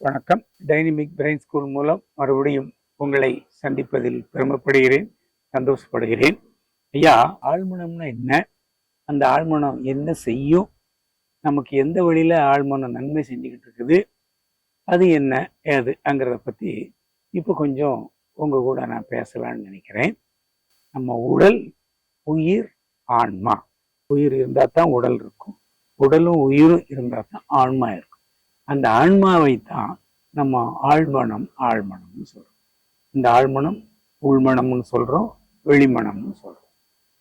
வணக்கம். Dynamic brain school மூலம் மறுபடியும் உங்களை சந்திப்பதில் பெருமைப்படுகிறேன் சந்தோஷப்படுகிறேன். ஐயா ஆழ்மனம்னா என்ன? அந்த ஆழ்மனம் என்ன செய்யும்? நமக்கு எந்த வழியில் ஆழ்மனம் நன்மை செஞ்சுக்கிட்டு இருக்குது? அது என்ன? ஏது? அங்கிறத பற்றி இப்போ கொஞ்சம் உங்க கூட நான் பேசலான்னு நினைக்கிறேன். நம்ம உடல் உயிர் ஆன்மா. உயிர் இருந்தால் தான் உடல் இருக்கும். உடலும் உயிரும் இருந்தால் தான் ஆன்மா இருக்கும். அந்த ஆன்மாவை தான் நம்ம ஆழ்மனம் ஆழ்மனம்னு சொல்கிறோம் இந்த ஆழ்மனம் உள்மனம்னு சொல்கிறோம் வெளிமனம்னு சொல்றோம்.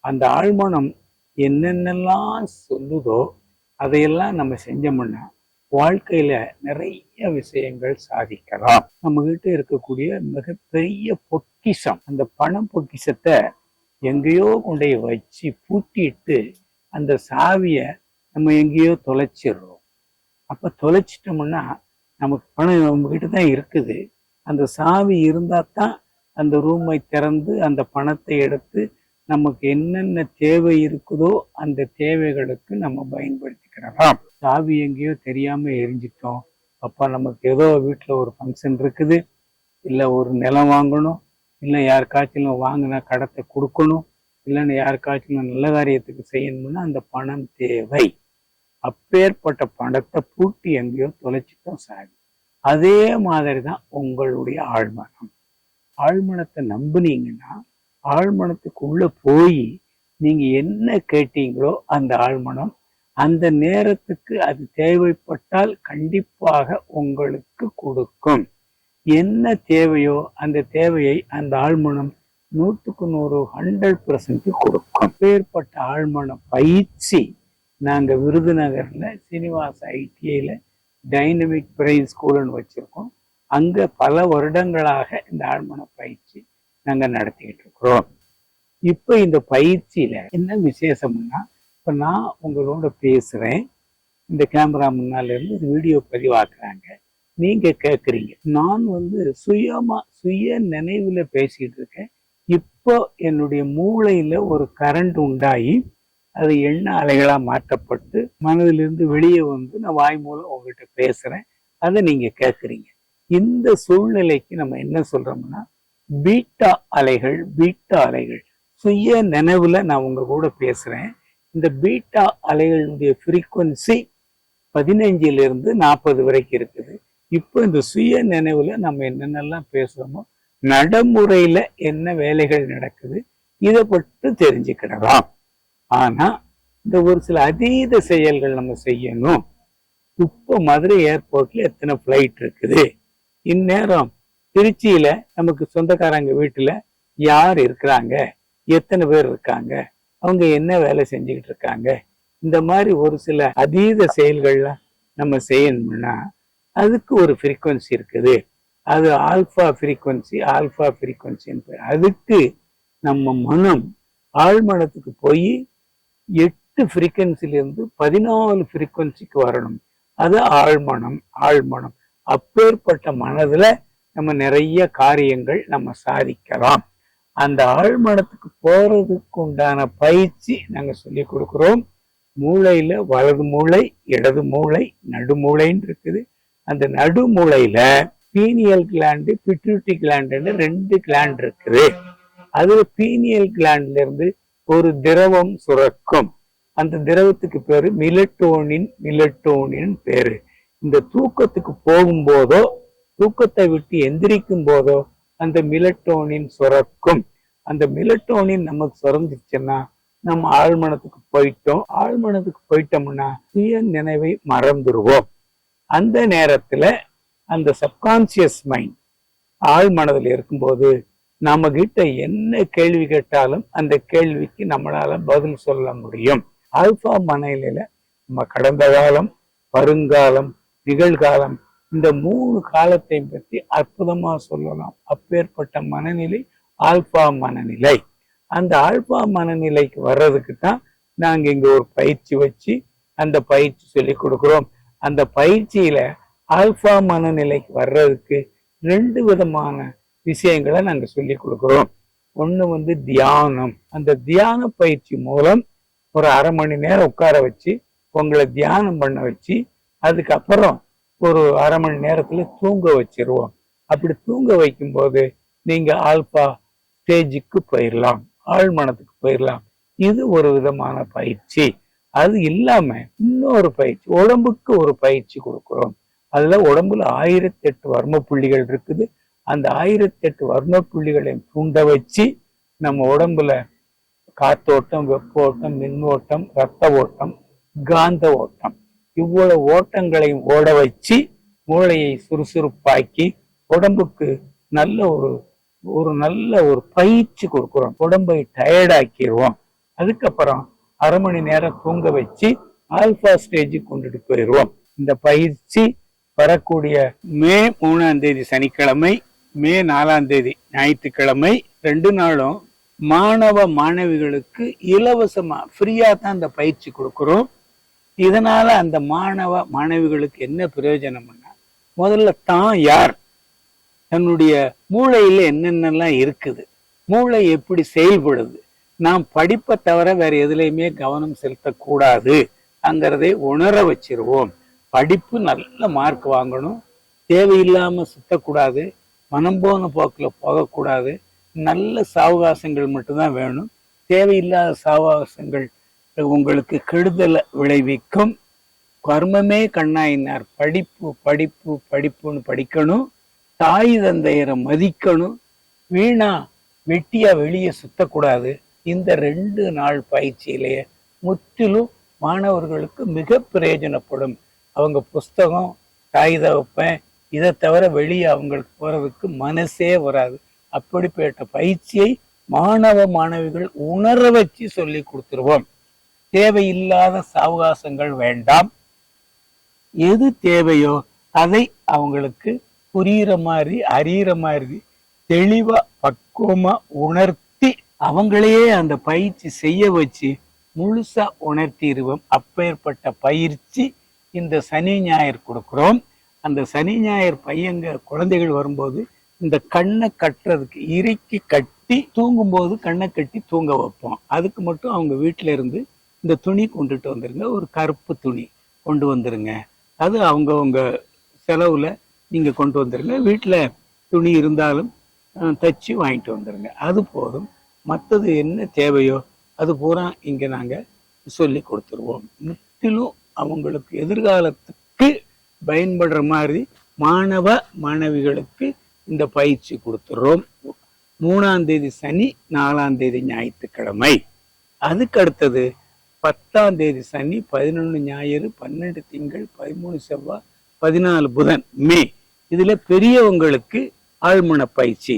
அந்த ஆழ்மனம் என்னென்னலாம் சொல்லுதோ அதையெல்லாம் நம்ம செஞ்சோம்னா வாழ்க்கையில நிறைய விஷயங்கள் சாதிக்கலாம். நம்ம கிட்ட இருக்கக்கூடிய மிகப்பெரிய பொக்கிஷம் அந்த பணம் பொக்கிஷத்தை எங்கேயோ கொண்டே வச்சு பூட்டிட்டு அந்த சாவியை நம்ம எங்கேயோ தொலைச்சிடுறோம். அப்போ தொலைச்சிட்டோம்னா நமக்கு பணம் நம்மக்கிட்ட தான் இருக்குது. அந்த சாவி இருந்தால் தான் அந்த ரூமை திறந்து அந்த பணத்தை எடுத்து நமக்கு என்னென்ன தேவை இருக்குதோ அந்த தேவைகளுக்கு நம்ம பயன்படுத்திக்கிறலாம் சாவி எங்கேயோ தெரியாமல் எரிஞ்சிட்டோம். அப்பா நமக்கு ஏதோ வீட்டில் ஒரு ஃபங்க்ஷன் இருக்குது. இல்லை ஒரு நிலம் வாங்கணும். இல்லை யாருக்காச்சும் வாங்கினா கடத்தை கொடுக்கணும். இல்லைன்னு யாருக்காச்சும் நல்ல காரியத்துக்கு செய்யணும்னா அந்த பணம் தேவை. அப்பேற்பட்ட பணத்தை பூட்டி எங்கேயோ தொலைச்சிட்டோம் சாமி. அதே மாதிரி தான் உங்களுடைய ஆழ்மனம். ஆழ்மனத்தை நம்புனீங்கன்னா ஆழ்மனத்துக்குள்ள போய் நீங்க என்ன கேட்டீங்களோ அந்த ஆழ்மனம் அந்த நேரத்துக்கு அது தேவைப்பட்டால் கண்டிப்பாக உங்களுக்கு கொடுக்கும். என்ன தேவையோ அந்த தேவையை அந்த ஆழ்மனம் நூற்றுக்கு நூறு ஹண்ட்ரட் பர்சன்ட் கொடுக்கும். அப்பேற்பட்ட ஆழ்மன பயிற்சி நாங்கள் விருதுநகரில் சீனிவாச ஐடிஐயில் டைனமிக் பிரெயின் ஸ்கூல்னு வச்சுருக்கோம். அங்கே பல வருடங்களாக இந்த ஆழ்மன பயிற்சி நாங்கள் நடத்திக்கிட்டு இருக்கிறோம். இப்போ இந்த பயிற்சியில் என்ன விசேஷம்னா இப்போ நான் உங்களோட பேசுகிறேன் இந்த கேமரா முன்னால் இருந்து இது வீடியோ பதிவாக்குறாங்க. நீங்கள் கேட்குறீங்க நான் வந்து சுயமாக சுய நினைவில் பேசிகிட்டு இருக்கேன். இப்போ என்னுடைய மூளையில் ஒரு கரண்ட் உண்டாகி அது எண்ண அலைகளாக மாற்றப்பட்டு மனதிலிருந்து வெளியே வந்து நான் வாய் மூலம் உங்ககிட்ட பேசுகிறேன் அதை நீங்கள் கேட்குறீங்க இந்த சூழ்நிலைக்கு நம்ம என்ன சொல்றோம்னா பீட்டா அலைகள் பீட்டா அலைகள். சுய நினைவில் நான் உங்க கூட பேசுகிறேன் இந்த பீட்டா அலைகளுடைய ஃப்ரீக்குவன்சி பதினஞ்சிலிருந்து நாற்பது வரைக்கும் இருக்குது. இப்போ இந்த சுய நினைவில் நம்ம என்னென்னலாம் பேசுகிறோமோ நடைமுறையில் என்ன வேலைகள் நடக்குது இதை பற்றி தெரிஞ்சுக்கிடலாம். ஆனா இந்த ஒரு சில அதீத செயல்கள் நம்ம செய்யணும். இப்போ மதுரை ஏர்போர்ட்ல எத்தனை ஃப்ளைட் இருக்குது? இந்நேரம் திருச்சியில நமக்கு சொந்தக்காரங்க வீட்டுல யார் இருக்கிறாங்க? எத்தனை பேர் இருக்காங்க? அவங்க என்ன வேலை செஞ்சுக்கிட்டு இருக்காங்க? இந்த மாதிரி ஒரு சில அதீத செயல்கள்லாம் நம்ம செய்யணும்னா அதுக்கு ஒரு ஃப்ரீக்குவன்சி இருக்குது. அது ஆல்ஃபா ஃப்ரீக்குவன்சி ஆல்ஃபா ஃப்ரீக்குவன்சின்னு பேர். அதுக்கு நம்ம மனம் ஆழ்மனத்துக்கு போய் எட்டு ஃப்ரீக்குவன்சிலிருந்து பதினாலு ஃப்ரீக்குவன்சிக்கு வரணும். அது ஆழ்மனம் ஆழ்மனம். அப்பேற்பட்ட மனதுல நம்ம நிறைய காரியங்கள் நம்ம சாதிக்கலாம். அந்த ஆழ்மனத்துக்கு போகிறதுக்கு உண்டான பயிற்சி நாங்க சொல்லி கொடுக்குறோம். மூளையில் வலது மூளை இடது மூளை நடுமூளைன்னு இருக்குது. அந்த நடுமூளையில் பீனியல் கிளாண்டு பிட்யூட்டி கிளாண்டுன்னு ரெண்டு கிளாண்ட் இருக்குது. அதில் பீனியல் கிளாண்ட்ல இருந்து ஒரு திரவம் சுரக்கும். அந்த திரவத்துக்கு பேரு மிலட்டோனின் மிலட்டோனின் பேரு. இந்த தூக்கத்துக்கு போகும்போதோ தூக்கத்தை விட்டு எந்திரிக்கும் போதோ அந்த மிலட்டோனின் சுரக்கும். அந்த மிலட்டோனின் நமக்கு சுரந்துச்சுன்னா நம்ம ஆழ்மனத்துக்கு போயிட்டோம். ஆழ்மனத்துக்கு போயிட்டோம்னா சுய நினைவை மறந்துடுவோம் அந்த நேரத்துல அந்த சப்கான்சியஸ் மைண்ட் ஆழ்மனதில் இருக்கும்போது நம்ம கிட்ட என்ன கேள்வி கேட்டாலும் அந்த கேள்விக்கு நம்மளால பதில் சொல்ல முடியும். ஆல்பா மனநிலையில நம்ம கடந்த காலம் வருங்காலம் நிகழ்காலம் இந்த மூணு காலத்தை பற்றி அற்புதமா சொல்லலாம். அப்பேற்பட்ட மனநிலை ஆல்பா மனநிலை. அந்த ஆல்பா மனநிலைக்கு வர்றதுக்கு தான் நாங்க இங்க ஒரு பயிற்சி வச்சு அந்த பயிற்சி சொல்லி கொடுக்குறோம். அந்த பயிற்சியில ஆல்பா மனநிலைக்கு வர்றதுக்கு ரெண்டு விதமான விஷயங்களை நாங்கள் சொல்லி கொடுக்குறோம். ஒன்று வந்து தியானம். அந்த தியான பயிற்சி மூலம் ஒரு அரை மணி நேரம் உட்கார வச்சு உங்களை தியானம் பண்ண வச்சு அதுக்கப்புறம் ஒரு அரை மணி நேரத்தில் தூங்க வச்சிருவோம். அப்படி தூங்க வைக்கும்போது நீங்கள் ஆல்பா ஸ்டேஜுக்கு போயிடலாம் ஆழ்மனத்துக்கு போயிடலாம் இது ஒரு விதமான பயிற்சி. அது இல்லாம இன்னொரு பயிற்சி உடம்புக்கு ஒரு பயிற்சி கொடுக்குறோம். அதுல உடம்புல ஆயிரத்தி எட்டு வர்ம புள்ளிகள் இருக்குது. அந்த ஆயிரத்தி எட்டு வர்ண புள்ளிகளையும் தூண்ட வச்சு நம்ம உடம்புல காத்தோட்டம் வெப்போட்டம் மின்னோட்டம் ரத்த ஓட்டம் காந்த ஓட்டம் இவ்வளவு ஓட்டங்களையும் ஓட வச்சு மூளையை சுறுசுறுப்பாக்கி உடம்புக்கு நல்ல ஒரு ஒரு நல்ல ஒரு பயிற்சி கொடுக்குறோம். உடம்பை டயர்டாக்கிடுவோம் அதுக்கப்புறம் அரை மணி நேரம் தூங்க வச்சு ஆல்பா ஸ்டேஜுக்கு கொண்டுட்டு போயிடுவோம். இந்த பயிற்சி வரக்கூடிய மே மூணாம் தேதி சனிக்கிழமை மே நாலாம் தேதி ஞாயிற்றுக்கிழமை ரெண்டு நாளும் மாணவ மாணவிகளுக்கு இலவசமா ஃப்ரீயா தான் இந்த பயிற்சி கொடுக்கிறோம். இதனால அந்த மாணவ மாணவிகளுக்கு என்ன பிரயோஜனம்னா முதல்ல தான் யார்? தன்னுடைய மூளையில என்னென்னலாம் இருக்குது? மூளை எப்படி செயல்படுது? நாம் படிப்பை தவிர வேற எதுலையுமே கவனம் செலுத்தக்கூடாது அங்கிறதை உணர வச்சிருவோம். படிப்பு நல்ல மார்க் வாங்கணும். தேவையில்லாம சுத்தக்கூடாது. மனம் போன போக்கில் போகக்கூடாது. நல்ல சாவகாசங்கள் மட்டும்தான் வேணும். தேவையில்லாத சாவகாசங்கள் உங்களுக்கு கெடுதலை விளைவிக்கும். கர்மமே கண்ணாயினார். படிப்பு படிப்பு படிப்புன்னு படிக்கணும். தாய் தந்தையரை மதிக்கணும். வீணா வெட்டியா வெளியே சுத்தக்கூடாது. இந்த ரெண்டு நாள் பயிற்சியிலேயே முற்றிலும் மாணவர்களுக்கு மிக பிரயோஜனப்படும். அவங்க புஸ்தகம் காகித வைப்பேன் இதை தவிர வெளியே அவங்களுக்கு போறதுக்கு மனசே வராது. அப்படிப்பட்ட பயிற்சியை மாணவ மாணவிகள் உணர வச்சு சொல்லி கொடுத்துருவோம். தேவையில்லாத சாவகாசங்கள் வேண்டாம். எது தேவையோ அதை அவங்களுக்கு புரியுற மாதிரி அறியிற மாதிரி தெளிவா பக்குவமா உணர்த்தி அவங்களையே அந்த பயிற்சி செய்ய வச்சு முழுசா உணர்த்திடுவோம். அப்பேற்பட்ட பயிற்சி இந்த சனி ஞாயிறு கொடுக்குறோம். அந்த சனி ஞாயிறு பையங்க குழந்தைகள் வரும்போது இந்த கண்ணை கட்டுறதுக்கு இறுக்கி கட்டி தூங்கும்போது கண்ணை கட்டி தூங்க வைப்போம். அதுக்கு மட்டும் அவங்க வீட்டில இருந்து இந்த துணி கொண்டுட்டு வந்துருங்க. ஒரு கருப்பு துணி கொண்டு வந்துருங்க. அது அவங்கவங்க செலவுல நீங்க கொண்டு வந்துருங்க. வீட்டில் துணி இருந்தாலும் தச்சு வாங்கிட்டு வந்துருங்க. அது போதும். மற்றது என்ன தேவையோ அது பூரா இங்க நாங்க சொல்லி கொடுத்துருவோம். முற்றிலும் அவங்களுக்கு எதிர்காலத்துக்கு பயன்படுற மாதிரி மாணவ மாணவிகளுக்கு இந்த பயிற்சி கொடுத்துறோம். மூணாம் தேதி சனி நாலாம் தேதி ஞாயிற்றுக்கிழமை. அதுக்கு அடுத்தது பத்தாம் தேதி சனி பதினொன்று ஞாயிறு பன்னெண்டு திங்கள் பதிமூணு செவ்வாய் பதினாலு புதன் மே. இதில் பெரியவங்களுக்கு ஆழ்மன பயிற்சி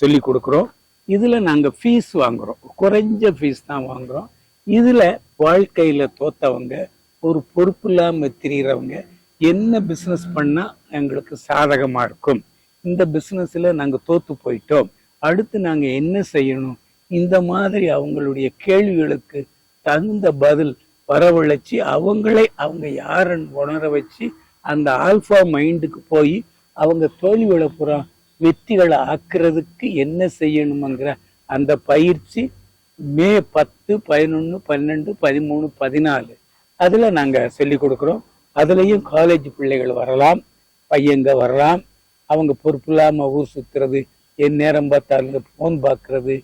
சொல்லி கொடுக்குறோம். இதில் நாங்கள் ஃபீஸ் வாங்குகிறோம் குறைஞ்ச ஃபீஸ் தான் வாங்குகிறோம் இதில் வாழ்க்கையில் தோத்தவங்க ஒரு பொறுப்பு இல்லாமல் திரியிறவங்க என்ன பிஸ்னஸ் பண்ணா எங்களுக்கு சாதகமா இருக்கும். இந்த பிஸ்னஸில் நாங்க தோத்து போயிட்டோம். அடுத்து நாங்க என்ன செய்யணும்? இந்த மாதிரி அவங்களுடைய கேள்விகளுக்கு தகுந்த பதில் வரவழைச்சி அவங்களே அவங்க யாருன்னு உணர வச்சு அந்த ஆல்பா மைண்டுக்கு போய் அவங்க தோல்விகளை புறா வெற்றிகளை ஆக்குறதுக்கு என்ன செய்யணுங்கிற அந்த பயிற்சி மே பத்து பதினொன்று பன்னெண்டு பதிமூணு பதினாலு. அதில் நாங்கள் சொல்லி கொடுக்குறோம். அதுலேயும் காலேஜ் பிள்ளைகள் வரலாம் பையங்க வரலாம். அவங்க பொறுப்பு இல்லாமல் ஊர் சுற்றுறது என் நேரம் பார்த்தாலும் ஃபோன் பார்க்கறது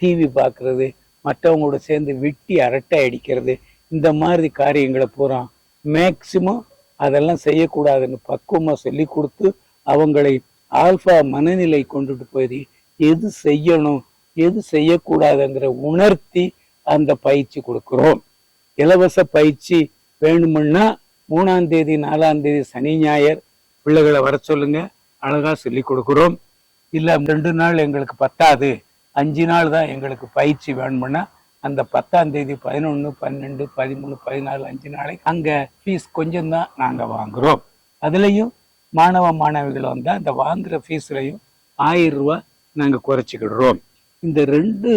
டிவி பார்க்கறது மற்றவங்களோட சேர்ந்து வெட்டி அரட்டை அடிக்கிறது இந்த மாதிரி காரியங்களை பூரா மேக்சிமம் அதெல்லாம் செய்யக்கூடாதுன்னு பக்குவமாக சொல்லி கொடுத்து அவங்களை ஆல்ஃபா மனநிலை கொண்டுட்டு போய் எது செய்யணும் எது செய்யக்கூடாதுங்கிற உணர்த்தி அந்த பயிற்சி கொடுக்குறோம். இலவச பயிற்சி வேணுமுன்னா மூணாம் தேதி நாலாம் தேதி சனி ஞாயிறு. பிள்ளைகளை வர சொல்லுங்க. அழகா சொல்லி கொடுக்குறோம். இல்ல ரெண்டு நாள் எங்களுக்கு பத்தாது. அஞ்சு நாள் தான் எங்களுக்கு பயிற்சி வேணும்னா அந்த பத்தாம் தேதி பதினொன்று பன்னெண்டு பதிமூணு பதினாலு அஞ்சு நாளைக்கு அங்கே ஃபீஸ் கொஞ்சம் தான் நாங்கள் வாங்குகிறோம் அதுலேயும் மாணவ மாணவிகள் வந்தால் அந்த வாங்குகிற ஃபீஸ்லையும் ஆயிரம் ரூபா நாங்கள் குறைச்சிக்கிடுறோம். இந்த ரெண்டு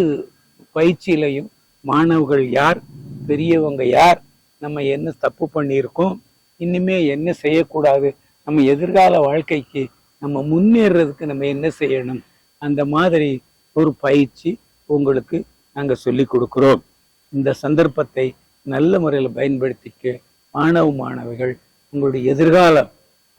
பயிற்சியிலையும் மாணவர்கள் யார் பெரியவங்க யார் நம்ம என்ன தப்பு பண்ணியிருக்கோம் இனிமே என்ன செய்யக்கூடாது நம்ம எதிர்கால வாழ்க்கைக்கு நம்ம முன்னேறதுக்கு நம்ம என்ன செய்யணும் அந்த மாதிரி ஒரு பயிற்சி உங்களுக்கு நாங்க சொல்லி கொடுக்குறோம். இந்த சந்தர்ப்பத்தை நல்ல முறையில் பயன்படுத்திக்க மாணவ மாணவிகள் உங்களுடைய எதிர்கால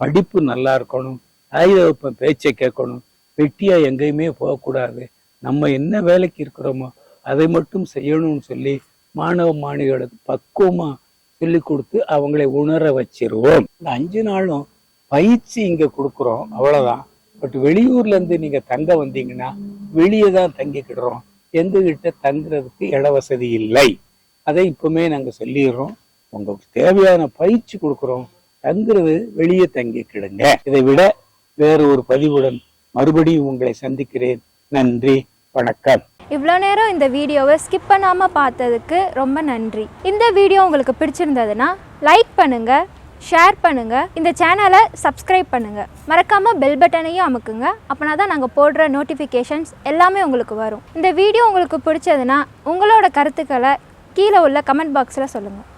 படிப்பு நல்லா இருக்கணும் தாய் தகப்பன் பேச்சை கேட்கணும் வெட்டியா எங்கேயுமே போகக்கூடாது நம்ம என்ன வேலைக்கு இருக்கிறோமோ அதை மட்டும் செய்யணும்னு சொல்லி மாணவ மாணவிகளுக்கு பக்குவமாக சொல்லி கொடுத்து அவங்களை உணர வச்சிருவோம். இந்த அஞ்சு நாளும் பயிற்சி இங்க கொடுக்குறோம். அவ்வளவுதான். பட் வெளியூர்ல இருந்து நீங்க தங்க வந்தீங்கன்னா வெளியே தான் தங்கிக்கிடுறோம். எங்ககிட்ட தங்குறதுக்கு இட வசதி இல்லை. அதை இப்பவுமே நாங்க சொல்லிடுறோம். உங்களுக்கு தேவையான பயிற்சி கொடுக்குறோம். தங்குறது வெளியே தங்கிக்கிடுங்க. இதை விட வேறு ஒரு பதிவுடன் மறுபடியும் உங்களை சந்திக்கிறேன். நன்றி. வணக்கம். இவ்வளோ நேரம் இந்த வீடியோவை ஸ்கிப் பண்ணாமல் பார்த்ததுக்கு ரொம்ப நன்றி. இந்த வீடியோ உங்களுக்கு பிடிச்சிருந்ததுன்னா லைக் பண்ணுங்கள் ஷேர் பண்ணுங்கள் இந்த சேனலை சப்ஸ்கிரைப் பண்ணுங்கள் மறக்காமல் பெல் பட்டனையும் அமுக்குங்க. அப்போனா தான் நாங்கள் போடுற நோட்டிஃபிகேஷன்ஸ் எல்லாமே உங்களுக்கு வரும். இந்த வீடியோ உங்களுக்கு பிடிச்சதுன்னா உங்களோட கருத்துக்களை கீழே உள்ள கமெண்ட் பாக்ஸில் சொல்லுங்கள்